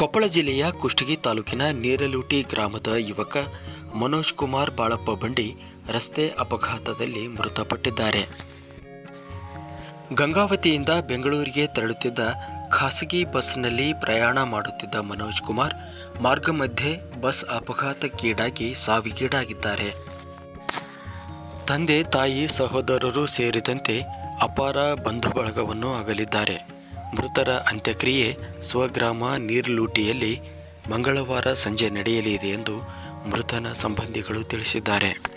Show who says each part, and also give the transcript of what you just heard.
Speaker 1: ಕೊಪ್ಪಳ ಜಿಲ್ಲೆಯ ಕುಷ್ಟಗಿ ತಾಲೂಕಿನ ನೀರಲೂಟಿ ಗ್ರಾಮದ ಯುವಕ ಮನೋಜ್ ಕುಮಾರ್ ಬಾಳಪ್ಪ ಬಂಡಿ ರಸ್ತೆ ಅಪಘಾತದಲ್ಲಿ ಮೃತಪಟ್ಟಿದ್ದಾರೆ. ಗಂಗಾವತಿಯಿಂದ ಬೆಂಗಳೂರಿಗೆ ತೆರಳುತ್ತಿದ್ದ ಖಾಸಗಿ ಬಸ್ನಲ್ಲಿ ಪ್ರಯಾಣ ಮಾಡುತ್ತಿದ್ದ ಮನೋಜ್ ಕುಮಾರ್ ಮಾರ್ಗ ಮಧ್ಯೆ ಬಸ್ ಅಪಘಾತಕ್ಕೀಡಾಗಿ ಸಾವಿಗೀಡಾಗಿದ್ದಾರೆ. ತಂದೆ, ತಾಯಿ, ಸಹೋದರರು ಸೇರಿದಂತೆ ಅಪಾರ ಬಂಧು ಬಳಗವನ್ನು ಅಗಲಿದ್ದಾರೆ. ಮೃತರ ಅಂತ್ಯಕ್ರಿಯೆ ಸ್ವಗ್ರಾಮ ನೀರ್ಲೂಟಿಯಲ್ಲಿ ಮಂಗಳವಾರ ಸಂಜೆ ನಡೆಯಲಿದೆ ಎಂದು ಮೃತನ ಸಂಬಂಧಿಗಳು ತಿಳಿಸಿದ್ದಾರೆ.